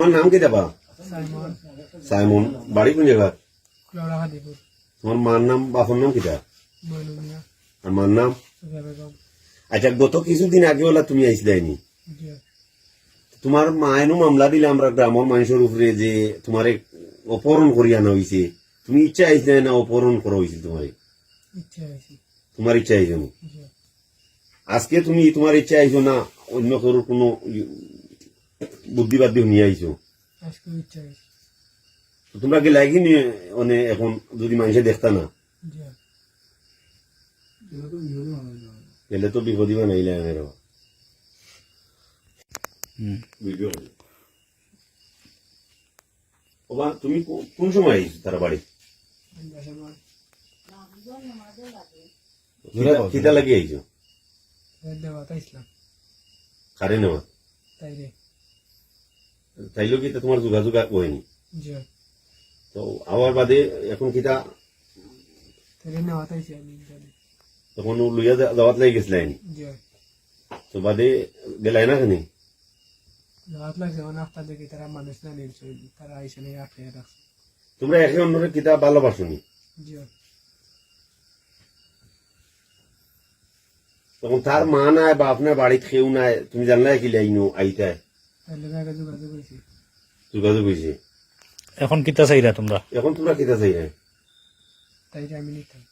তোমার নাম কি দেবা? সাইমন। বাড়ি কোন জায়গা? তোমার মার নাম বাপর নাম কিটা? আর মার নাম? আচ্ছা গত কিছুদিন আগে ওলা তুমি আইসলাইনি জি। তোমার মায়েরও মামলা দিলে আমরা গ্রামের মানুষের উপরে যে তোমার অপহরণ করি আনা হয়েছে তুমি ইচ্ছা আইসলে না অপহরণ করা হয়েছিল তোমার? তোমার ইচ্ছা আইসো আজকে তুমি তোমার ইচ্ছা আইসো না অন্য কারোর কোনো নিয়ে আজকে ইচ্ছে হয়েছি। তো তোমরা কি লাগি নিয়ে মানে এখন যদি মানুষে দেখতা না? গেলে তো বিপদই বানাইলে আমার। করি। তুমি কোন সময় আইছো তারা বাড়ি? কিতা- লাগি আইছো? কারে নেওয়া তাই রে। তাইলেও কিতা তোমার যোগাযোগ হয়নি? তো আবার বাদে এখন জানি তখন ও লইয়া দাওয়াত লাগি গেছিলেন জি। তো বাদে গেলাই না দাওয়াত লাগছে মানে আপনার দেখি তারা মানুষ না নিলছে তারা আইসে নিয়ে আটকে রাখছে তোমরা একে অন্যরে কিতা ভালোবাসনি তখন তার মা নাই বা আপনার বাড়িত কেউ নাই তুমি জানলাই কি লাইনো আইতায়? যোগাযোগ হয়েছি এখন কিতা চাইরা তোমরা? এখন তোমরা কিতা চাই তাই আমি নিতাম।